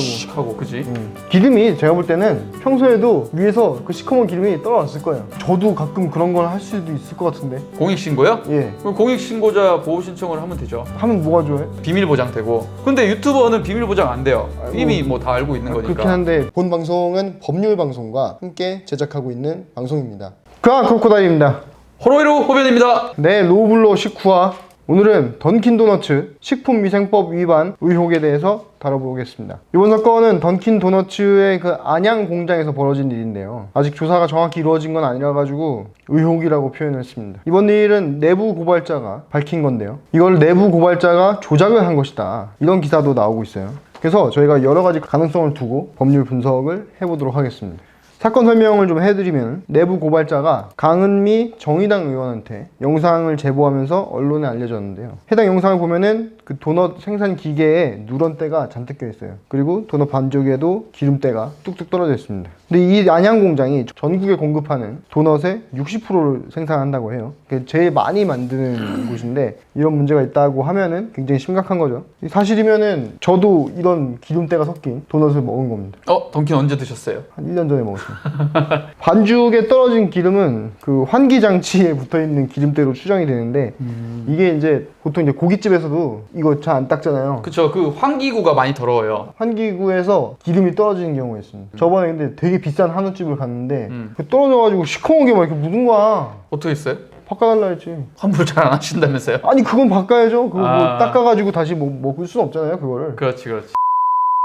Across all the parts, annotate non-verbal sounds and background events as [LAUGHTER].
슉 하고 그지? 음. 기름이 제가 볼 때는 평소에도 위에서 그 시커먼 기름이 떨어졌을 거예요. 저도 가끔 그런 걸 할 수도 있을 것 같은데. 공익 신고요? 예. 그럼 공익 신고자 보호 신청을 하면 되죠. 하면 뭐가 좋아요? 비밀 보장 되고. 근데 유튜버는 비밀 보장 안 돼요. 아이고. 이미 뭐 다 알고 있는 그렇긴 거니까. 한데 본 방송은 법률 방송과 함께 제작하고 있는 방송입니다. 그아 크로코다일입니다. 호로이로 호변입니다. 네, 로블로 식후와 오늘은 던킨 도너츠 식품위생법 위반 의혹에 대해서 다뤄보겠습니다. 이번 사건은 던킨 도너츠의 그 안양 공장에서 벌어진 일인데요. 아직 조사가 정확히 이루어진 건 아니라 가지고 의혹이라고 표현했습니다. 이번 일은 내부 고발자가 밝힌 건데요. 이걸 내부 고발자가 조작을 한 것이다. 이런 기사도 나오고 있어요. 그래서 저희가 여러 가지 가능성을 두고 법률 분석을 해보도록 하겠습니다. 사건 설명을 좀 해드리면 내부 고발자가 강은미 정의당 의원한테 영상을 제보하면서 언론에 알려졌는데요. 해당 영상을 보면은 그 도넛 생산 기계에 누런때가 잔뜩 껴 있어요. 그리고 도넛 반죽에도 기름때가 뚝뚝 떨어져 있습니다. 근데 이 안양 공장이 전국에 공급하는 도넛의 60%를 생산한다고 해요. 제일 많이 만드는 [CLEARS THROAT] 곳인데 이런 문제가 있다고 하면은 굉장히 심각한 거죠. 사실이면은 저도 이런 기름때가 섞인 도넛을 먹은 겁니다. 어, 던킨 언제 드셨어요? 한 1년 전에 먹었어요. [LAUGHS] 반죽에 떨어진 기름은 그 환기 장치에 붙어 있는 기름때로 추정이 되는데 이게 이제 보통 이제 고깃집에서도 이거 잘 안 닦잖아요. 그쵸. 그 환기구가 많이 더러워요. 환기구에서 기름이 떨어지는 경우가 있습니다. 저번에 근데 되게 비싼 한우집을 갔는데 음. 그 떨어져가지고 시커멓게 막 이렇게 묻은 거야. 어떻게 했어요? 바꿔달라 했지. 환불 잘 안 하신다면서요? 아니 그건 바꿔야죠. 그거 뭐 아. 닦아가지고 다시 뭐 먹을 수는 없잖아요 그거를. 그렇지, 그렇지.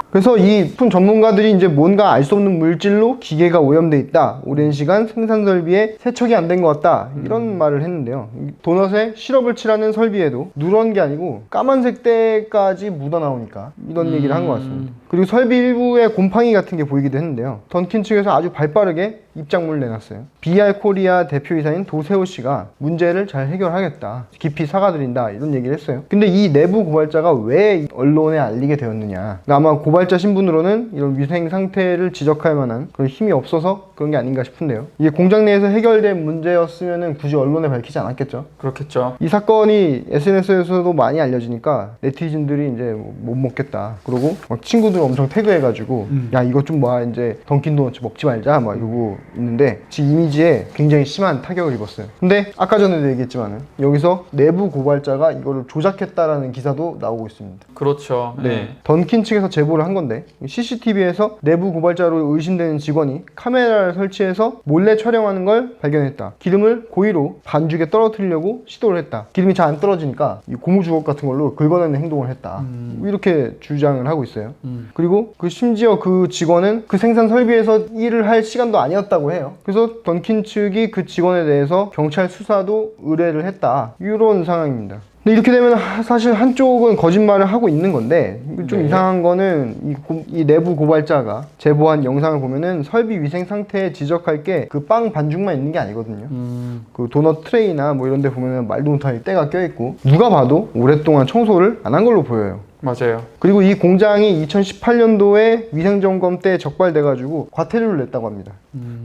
그래서 이 품 전문가들이 이제 뭔가 알 수 없는 물질로 기계가 오염돼 있다. 오랜 시간 생산 설비에 세척이 안 된 것 같다. 이런 말을 했는데요. 이 도넛에 시럽을 칠하는 설비에도 누런 게 아니고 까만색 때까지 묻어 나오니까 이런 얘기를 한 것 같습니다. 그리고 설비 일부에 곰팡이 같은 게 보이기도 했는데요. 던킨 측에서 아주 발빠르게 입장문을 내놨어요. BR 코리아 대표이사인 도세호 씨가 문제를 잘 해결하겠다. 깊이 사과드린다. 이런 얘기를 했어요. 근데 이 내부 고발자가 왜 언론에 알리게 되었느냐. 그러니까 아마 고발자 신분으로는 이런 위생 상태를 지적할 만한 그런 힘이 없어서 그런 게 아닌가 싶은데요. 이게 공장 내에서 해결된 문제였으면 굳이 언론에 밝히지 않았겠죠. 그렇겠죠. 이 사건이 SNS에서도 많이 알려지니까 네티즌들이 이제 뭐못 먹겠다. 그러고 막 친구들 엄청 태그해가지고 야 이거 좀뭐 이제 던킨 도너츠 먹지 말자 막 이러고 있는데 지 이미지에 굉장히 심한 타격을 입었어요. 근데 아까 전에도 얘기했지만은 여기서 내부 고발자가 이거를 조작했다라는 기사도 나오고 있습니다. 그렇죠. 네. 던킨 측에서 제보를 한 건데 CCTV에서 내부 고발자로 의심되는 직원이 카메라를 설치해서 몰래 촬영하는 걸 발견했다. 기름을 고의로 반죽에 떨어뜨리려고 시도를 했다. 기름이 잘 안 떨어지니까 이 고무 주걱 같은 걸로 긁어내는 행동을 했다. 이렇게 주장을 하고 있어요. 음. 그리고 그 심지어 그 직원은 그 생산 설비에서 일을 할 시간도 아니었다고 해요. 그래서 던킨 측이 그 직원에 대해서 경찰 수사도 의뢰를 했다. 이런 상황입니다. 근데 이렇게 되면 하- 사실 한쪽은 거짓말을 하고 있는 건데 좀 네. 이상한 거는 이, 고- 이 내부 고발자가 제보한 영상을 보면은 설비 위생 상태에 지적할 게 그 빵 반죽만 있는 게 아니거든요. 음. 그 도넛 트레이나 뭐 이런 데 보면은 말도 못할 때가 껴있고 누가 봐도 오랫동안 청소를 안 한 걸로 보여요. 맞아요. 그리고 이 공장이 2018년도에 위생점검 때 적발돼가지고 과태료를 냈다고 합니다.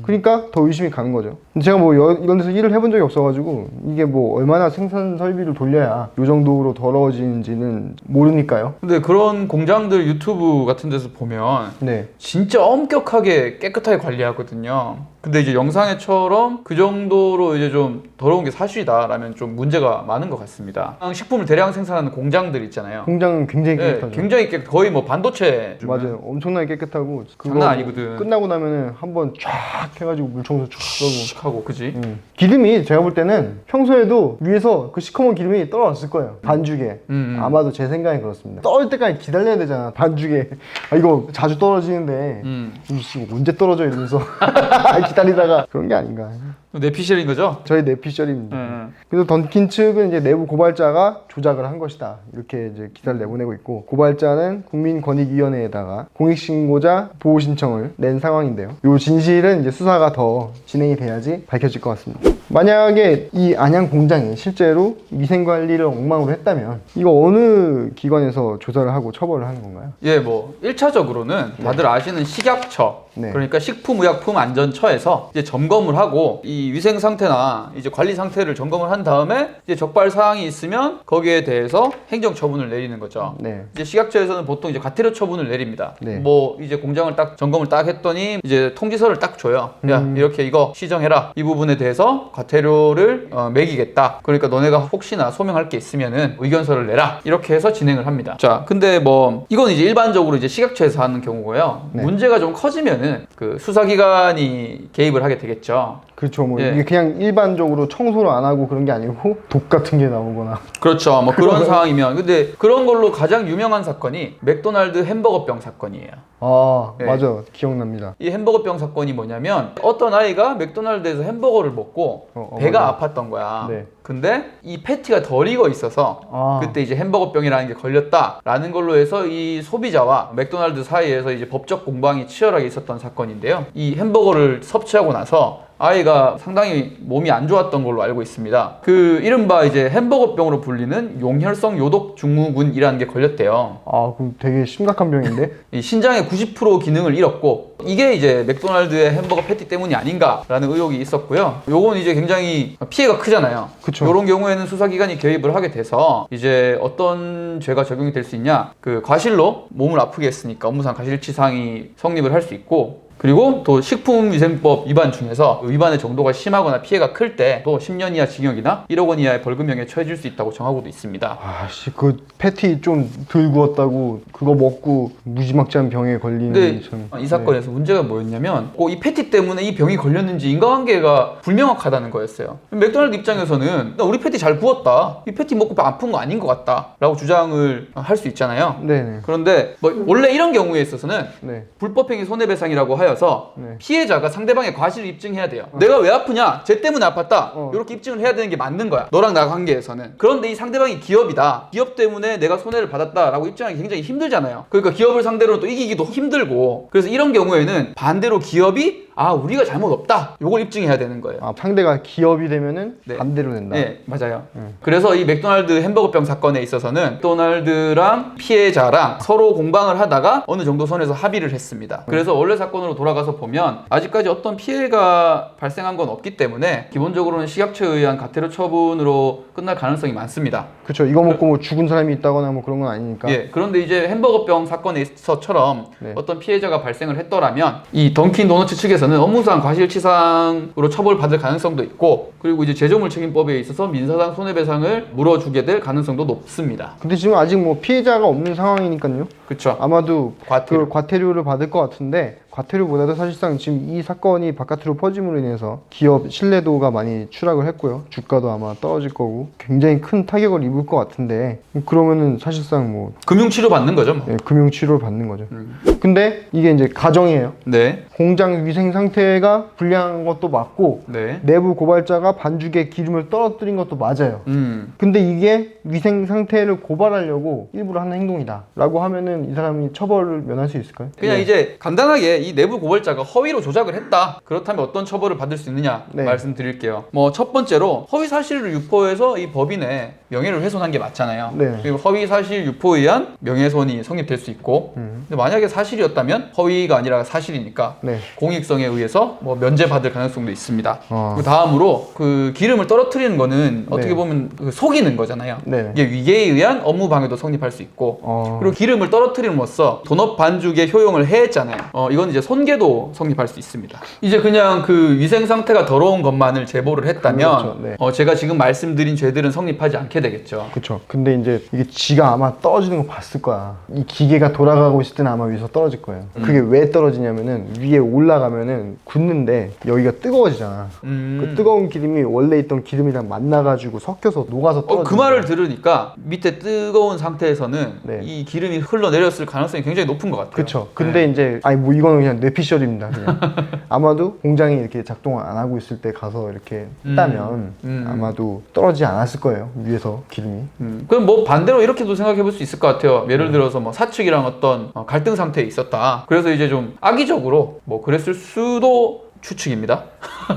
그러니까 더 의심이 가는 거죠. 근데 제가 뭐 여- 이런 데서 일을 해본 적이 없어가지고 이게 뭐 얼마나 생산 설비를 돌려야 이 정도로 더러워지는지는 모르니까요. 근데 그런 공장들 유튜브 같은 데서 보면 네. 진짜 엄격하게 깨끗하게 관리하거든요. 근데 이제 영상에처럼 그 정도로 이제 좀 더러운 게 사실이다라면 좀 문제가 많은 것 같습니다. 식품을 대량 생산하는 공장들 있잖아요. 공장은 굉장히 네, 깨끗하죠. 굉장히 깨끗, 거의 뭐 반도체 좀 맞아요. 엄청나게 깨끗하고 그거 장난 아니거든. 끝나고 나면은 한번 쫙 해가지고 물 청소 쫙 하고 그지? 음. 기름이 제가 볼 때는 평소에도 위에서 그 시커먼 기름이 떨어졌을 거예요. 반죽에. 음, 음. 아마도 제 생각엔 그렇습니다. 떨 때까지 기다려야 되잖아. 반죽에. 아, 이거 자주 떨어지는데. 음. 이씨 언제 떨어져 이러면서 [LAUGHS] 기다리다가 그런 게 아닌가. 내피셜인 거죠? 저희 내피셜입니다. 음. 그래서 던킨 측은 이제 내부 고발자가 조작을 한 것이다. 이렇게 이제 기사를 내보내고 있고 고발자는 국민권익위원회에다가 공익신고자 보호 신청을 낸 상황인데요. 이 진실은 이제 수사가 더 진행이 돼야지 밝혀질 것 같습니다. 만약에 이 안양 공장이 실제로 위생 관리를 엉망으로 했다면 이거 어느 기관에서 조사를 하고 처벌을 하는 건가요? 예, 뭐 1차적으로는 다들 아시는 식약처 네. 그러니까 식품의약품안전처에서 이제 점검을 하고 이이 위생 상태나 이제 관리 상태를 점검을 한 다음에 이제 적발 사항이 있으면 거기에 대해서 행정 처분을 내리는 거죠. 네. 이제 식약처에서는 보통 이제 과태료 처분을 내립니다. 네. 뭐 이제 공장을 딱 점검을 딱 했더니 이제 통지서를 딱 줘요. 야 음. 이렇게 이거 시정해라. 이 부분에 대해서 과태료를 어, 매기겠다. 그러니까 너네가 혹시나 소명할 게 있으면은 의견서를 내라. 이렇게 해서 진행을 합니다. 자, 근데 뭐 이건 이제 일반적으로 이제 식약처에서 하는 경우고요. 네. 문제가 좀 커지면은 그 수사기관이 개입을 하게 되겠죠. 그렇죠. 뭐 예. 이게 그냥 일반적으로 청소를 안 하고 그런 게 아니고 [LAUGHS] 독 같은 게 나오거나. 그렇죠. 뭐 그런 상황이면 근데 그런 걸로 가장 유명한 사건이 맥도날드 햄버거병 사건이에요. 아 네. 맞아 기억납니다. 이 햄버거병 사건이 뭐냐면 어떤 아이가 맥도날드에서 햄버거를 먹고 어, 어, 배가 아팠던 거야. 네. 근데 이 패티가 덜 익어 있어서 아. 그때 이제 햄버거병이라는 게 걸렸다라는 걸로 해서 이 소비자와 맥도날드 사이에서 이제 법적 공방이 치열하게 있었던 사건인데요. 이 햄버거를 섭취하고 나서 아이가 상당히 몸이 안 좋았던 걸로 알고 있습니다. 그 이른바 이제 햄버거병으로 불리는 용혈성 요독 증후군이라는 게 걸렸대요. 아 그럼 되게 심각한 병인데. [LAUGHS] 이 신장의 90% 기능을 잃었고 이게 이제 맥도날드의 햄버거 패티 때문이 아닌가라는 의혹이 있었고요. 요건 이제 굉장히 피해가 크잖아요. 그 쵸. 이런 경우에는 수사기관이 개입을 하게 돼서 이제 어떤 죄가 적용이 될 수 있냐? 그 과실로 몸을 아프게 했으니까 업무상 과실치상이 성립을 할 수 있고 그리고 또 식품위생법 위반 중에서 그 위반의 정도가 심하거나 피해가 클 때 또 10년 이하 징역이나 1억 원 이하의 벌금형에 처해질 수 있다고 정하고도 있습니다. 아씨 그 패티 좀 덜 구웠다고 그거 먹고 무지막지한 병에 걸리는 근데 참. 이 사건에서 문제가 뭐였냐면 꼭이 패티 때문에 이 병이 걸렸는지 인과관계가 불명확하다는 거였어요. 맥도날드 입장에서는 나 우리 패티 잘 구웠다. 이 패티 먹고 배 아픈 거 아닌 것 같다. 라고 주장을 할 수 있잖아요. 네. 네네. 그런데 뭐 원래 이런 경우에 있어서는 네. 불법행위 손해배상이라고 하여 서 네. 피해자가 상대방의 과실을 입증해야 돼요. 내가 왜 아프냐? 쟤 때문에 아팠다. 어. 이렇게 입증을 해야 되는 게 맞는 거야. 너랑 나 관계에서는. 그런데 이 상대방이 기업이다. 기업 때문에 내가 손해를 받았다라고 입증하기 굉장히 힘들잖아요. 그러니까 기업을 상대로 또 이기기도 힘들고. 그래서 이런 경우에는 반대로 기업이 아 우리가 잘못 없다. 요걸 입증해야 되는 거예요. 아 상대가 기업이 되면은 네. 반대로 된다. 네, 맞아요. 그래서 이 맥도날드 햄버거병 사건에 있어서는 맥도날드랑 피해자랑 서로 공방을 하다가 어느 정도 선에서 합의를 했습니다. 그래서 원래 사건으로 돌아가서 보면 아직까지 어떤 피해가 발생한 건 없기 때문에 기본적으로는 식약처에 의한 가태료 처분으로 끝날 가능성이 많습니다. 그렇죠. 이거 먹고 뭐 죽은 사람이 있다거나 뭐 그런 건 아니니까. 예, 그런데 이제 햄버거병 사건에서처럼 네. 어떤 피해자가 발생을 했더라면 이 던킨 도너츠 측에서 는 업무상 과실치상으로 처벌받을 가능성도 있고 그리고 이제 제조물 책임법에 있어서 민사상 손해배상을 물어주게 될 가능성도 높습니다. 근데 지금 아직 뭐 피해자가 없는 상황이니까요. 그렇죠. 아마도 과태료. 그 과태료를 받을 것 같은데 과태료보다도 사실상 지금 이 사건이 바깥으로 퍼짐으로 인해서 기업 신뢰도가 많이 추락을 했고요. 주가도 아마 떨어질 거고 굉장히 큰 타격을 입을 것 같은데 그러면은 사실상 뭐 금융치료 받는 거죠, 뭐. 예, 금융 치료를 받는 거죠. 음. 근데 이게 이제 가정이에요. 네, 공장 위생 상태가 불량한 것도 맞고 네. 내부 고발자가 반죽에 기름을 떨어뜨린 것도 맞아요. 음, 근데 이게 위생 상태를 고발하려고 일부러 하는 행동이다. 라고 하면은 이 사람이 처벌을 면할 수 있을까요? 그냥 네. 이제 간단하게 이 내부 고발자가 허위로 조작을 했다. 그렇다면 어떤 처벌을 받을 수 있느냐 네. 말씀드릴게요. 뭐 첫 번째로 허위 사실을 유포해서 이 법인의 명예를 훼손한 게 맞잖아요. 네. 그리고 허위 사실 유포에 의한 명예훼손이 성립될 수 있고, 음. 근데 만약에 사실이었다면 허위가 아니라 사실이니까 네. 공익성에 의해서 뭐 면제받을 가능성도 있습니다. 어. 그 다음으로 그 기름을 떨어뜨리는 거는 어떻게 네. 보면 그 속이는 거잖아요. 네. 이게 위계에 의한 업무 방해도 성립할 수 있고, 어. 그리고 기름을 떨어뜨림으로써 돈업 반죽에 효용을 해했잖아요. 어, 이건 이제 손괴도 성립할 수 있습니다. 이제 그냥 그 위생 상태가 더러운 것만을 제보를 했다면, 그렇죠, 네. 어, 제가 지금 말씀드린 죄들은 성립하지 않게 되겠죠. 그쵸. 근데 이제 이게 지가 아마 떨어지는 거 봤을 거야. 이 기계가 돌아가고 있을 때는 아마 위에서 떨어질 거예요. 음. 그게 왜 떨어지냐면은 위에 올라가면은 굳는데 여기가 뜨거워지잖아. 음. 그 뜨거운 기름이 원래 있던 기름이랑 만나가지고 섞여서 녹아서 떨어져. 어, 그 말을 들으니까 밑에 뜨거운 상태에서는 네. 이 기름이 흘러내렸을 가능성이 굉장히 높은 것 같아요. 그쵸. 근데 이제 아니 뭐 이거는 그냥 뇌피셜입니다. 그냥. [LAUGHS] 아마도 공장이 이렇게 작동을 안 하고 있을 때 가서 이렇게 음. 따면 음. 아마도 떨어지지 않았을 거예요. 위에서 기름이. 음, 그럼 뭐 반대로 이렇게도 생각해 볼 수 있을 것 같아요. 예를 들어서 뭐 사측이랑 어떤 어, 갈등 상태에 있었다. 그래서 이제 좀 악의적으로 뭐 그랬을 수도 추측입니다.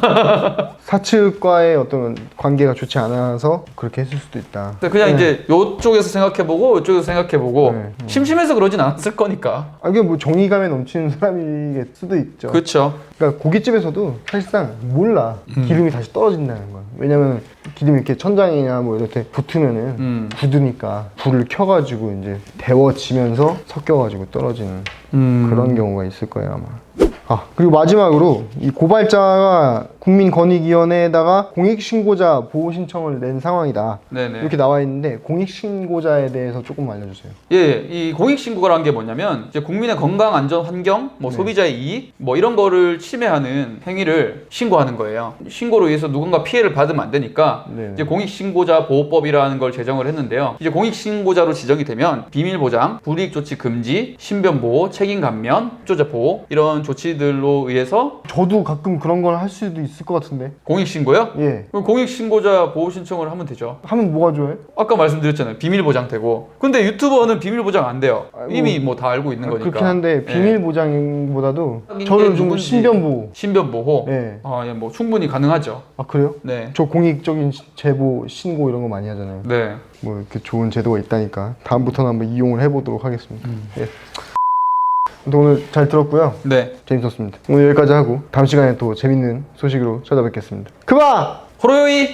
[LAUGHS] 사측과의 어떤 관계가 좋지 않아서 그렇게 했을 수도 있다. 근데 그냥 네. 이제 요쪽에서 생각해보고 이쪽에서 생각해보고 네. 심심해서 그러진 않았을 거니까. 아, 이게 뭐 정의감에 넘치는 사람일 수도 있죠. 그렇죠. 그러니까 고깃집에서도 사실상 몰라 음. 기름이 다시 떨어진다는 거야. 왜냐면 기름이 이렇게 천장이나 뭐 이렇게 붙으면은 음. 굳으니까 불을 켜가지고 이제 데워지면서 섞여가지고 떨어지는 음. 그런 경우가 있을 거예요 아마. 아 그리고 마지막으로 이 고발자가 국민권익위원회에다가 공익신고자 보호 신청을 낸 상황이다 네네. 이렇게 나와 있는데 공익신고자에 대해서 조금 알려주세요. 예, 이 공익신고라는 게 뭐냐면 이제 국민의 건강, 안전, 환경, 뭐 네. 소비자의 이익, 뭐 이런 거를 침해하는 행위를 신고하는 거예요. 신고로 인해서 누군가 피해를 받으면 안 되니까 네. 이제 공익신고자 보호법이라는 걸 제정을 했는데요. 이제 공익신고자로 지정이 되면 비밀 보장, 불이익 조치 금지, 신변 보호, 책임 감면, 협조자 보호 이런 조치들로 의해서 저도 가끔 그런 걸 할 수도 있을 것 같은데. 공익신고요? 예. 그럼 공익신고자 보호 신청을 하면 되죠. 하면 뭐가 좋아요? 아까 말씀드렸잖아요. 비밀 보장 되고. 근데 유튜버는 비밀 보장 안 돼요. 아이고. 이미 뭐 다 알고 있는 아, 거니까. 그렇긴 한데 예. 비밀 보장보다도 확인 저는 게좀 누군지. 신변 보호. 신변 보호. 예. 아, 예, 뭐 충분히 가능하죠. 아 그래요? 네. 저 공익적인 시- 제보 신고 이런 거 많이 하잖아요. 네. 뭐 이렇게 좋은 제도가 있다니까 다음부터는 한번 이용을 해보도록 하겠습니다. 음. 예. 오늘 잘 들었고요. 네. 재밌었습니다. 오늘 여기까지 하고 다음 시간에 또 재밌는 소식으로 찾아뵙겠습니다. 그만! 호로요이